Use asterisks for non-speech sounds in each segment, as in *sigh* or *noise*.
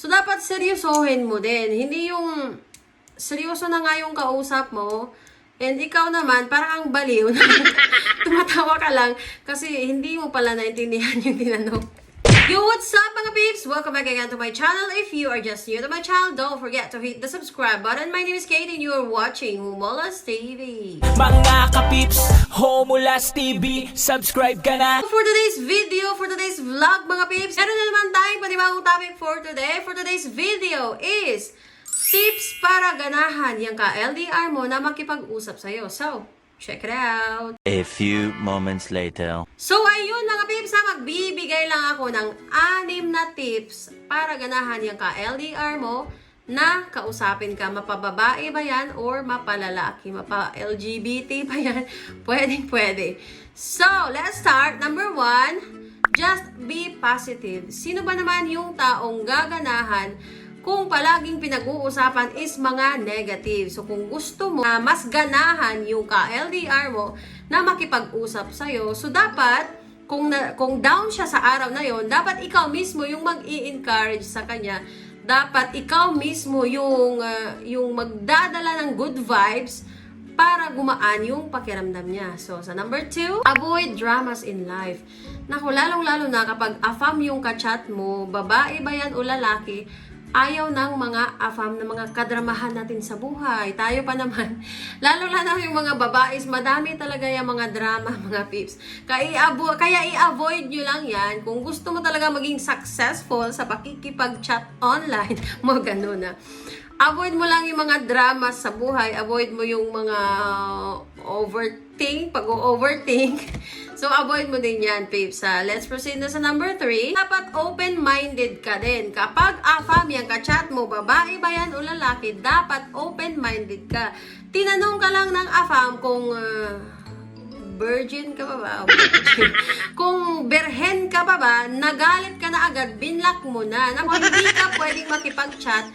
So, dapat seryosohin mo din. Hindi yung seryoso na nga yung kausap mo, and ikaw naman, parang ang baliw na *laughs* tumatawa ka lang kasi hindi mo pala naintindihan yung tinanong. Yo, what's up mga peeps? Welcome back again to my channel. If you are just new to my channel, don't forget to hit the subscribe button. My name is Kate and you are watching Humolas TV. Mga kapips, Homulas TV, subscribe ka na For today's video, for today's vlog mga peeps, meron na naman panibagong topic for today. For today's video is tips para ganahan yung ka-LDR mo na makipag-usap sa'yo. So, check it out! A few moments later. So, ayun mga peeps ha, magbibigay lang ako ng anim na tips para ganahan yung ka-LDR mo na kausapin ka. Mapababae ba yan or mapalalaki? Mapa-LGBT ba yan? *laughs* Pwedeng pwede. So, let's start. Number one, just positive. Sino ba naman yung taong gaganahan kung palaging pinag-uusapan is mga negative. So, kung gusto mo na mas ganahan yung ka-LDR mo na makipag-usap sa'yo, so dapat, kung, na, kung down siya sa araw na yon, dapat ikaw mismo yung mag-i-encourage sa kanya. Dapat ikaw mismo yung, ah, yung magdadala ng good vibes para gumaan yung pakiramdam niya. So, sa number two, avoid dramas in life. Naku, lalong-lalo na kapag afam yung kachat mo, babae ba yan o lalaki, ayaw ng mga afam na mga kadramahan natin sa buhay. Tayo pa naman. *laughs* Lalo-lalo yung mga babaes, madami talaga yung mga drama, *laughs* mga pips. Kaya, i-avo- kaya i-avoid nyo lang yan. Kung gusto mo talaga maging successful sa pakikipag-chat online, *laughs* mo ganun na. Avoid mo lang yung mga drama sa buhay. Avoid mo yung mga overthink, pag-overthink. *laughs* So, avoid mo din yan, peeps. ha? Let's proceed na sa number three. Dapat open-minded ka din. Kapag afam yung kachat mo, babae ba yan o lalaki, dapat open-minded ka. Tinanong ka lang ng afam kung... ah, virgin ka pa ba? *laughs* Kung berhen ka pa ba, nagalit ka na agad, binlock mo na. Naku, hindi ka pwedeng makipag-chat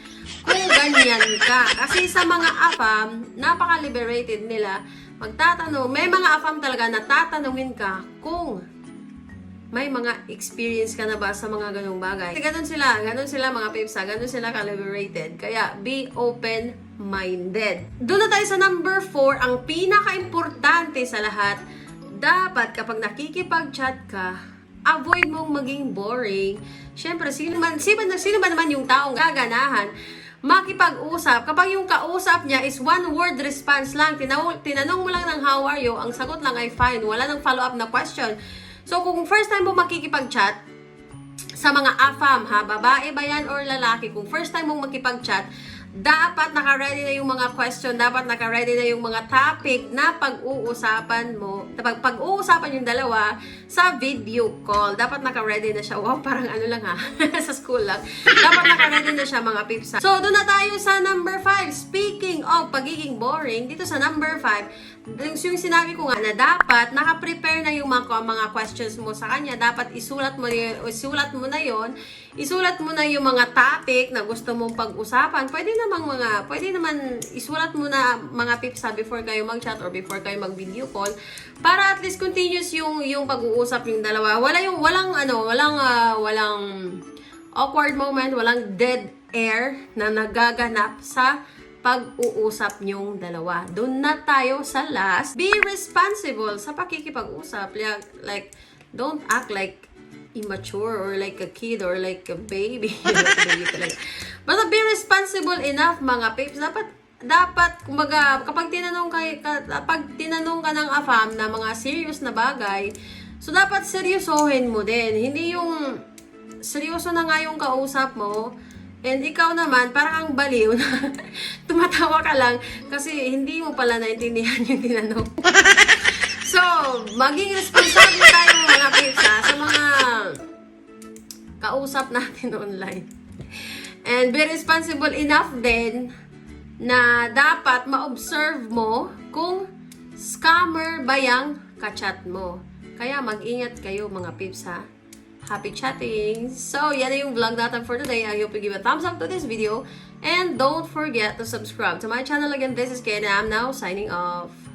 kung ganyan ka. Kasi sa mga afam, napaka-liberated nila. Magtatanong, may mga afam talaga na tatanungin ka kung may mga experience ka na ba sa mga ganong bagay. Kasi ganun sila, ganun sila mga pipsa, ganun sila ka-liberated. Kaya, be open-minded. Doon na tayo sa number 4, ang pinaka-importante sa lahat, dapat kapag nakikipag-chat ka, avoid mong maging boring. Siyempre, sino, man, sino, sino ba naman yung taong gaganahan makipag-usap. Kapag yung kausap niya is one word response lang, tinanong, tinanong mo lang ng how are you, ang sagot lang ay fine, wala nang follow-up na question. So, kung first time mo makikipag-chat, sa mga AFAM ha, babae ba yan or lalaki, kung first time mong makipag-chat, dapat naka-ready na yung mga question, dapat naka-ready na yung mga topic na pag-uusapan mo, pag pag-uusapan yung dalawa sa video call. Dapat naka-ready na siya. Wow, parang ano lang ha, *laughs* sa school lang. Dapat naka-ready na siya mga pips. ha. So, doon na tayo sa number 5. Speaking of pagiging boring, dito sa number 5, yung, sinabi ko nga na dapat naka-prepare na yung mga, mga questions mo sa kanya. Dapat isulat mo, isulat mo na yon isulat mo na yung mga topic na gusto mong pag-usapan. Pwede namang mga, pwede naman isulat mo na mga tips ha before kayo mag-chat or before kayo mag-video call para at least continuous yung yung pag-uusap yung dalawa. Wala yung walang ano, walang ah, walang awkward moment, walang dead air na nagaganap sa pag-uusap nyong dalawa. Doon na tayo sa last. Be responsible sa pakikipag-usap. Like, like, don't act like immature or like a kid or like a baby. *laughs* Basta be responsible enough mga peeps. Dapat dapat kumbaga kapag tinanong kay kapag tinanong ka ng afam na mga serious na bagay, so dapat seryosohin mo din. Hindi yung seryoso na nga yung kausap mo, and ikaw naman, parang ang baliw na *laughs* tumatawa ka lang kasi hindi mo pala naintindihan yung tinanong. *laughs* so, maging responsable tayo mga ha, sa mga kausap natin online. And be responsible enough din na dapat ma-observe mo kung scammer ba yung kachat mo. Kaya mag-ingat kayo mga pips ha. Happy chatting! So, yan na yung vlog natin for today. I hope you give a thumbs up to this video. And don't forget to subscribe to my channel again. This is Ken and I'm now signing off.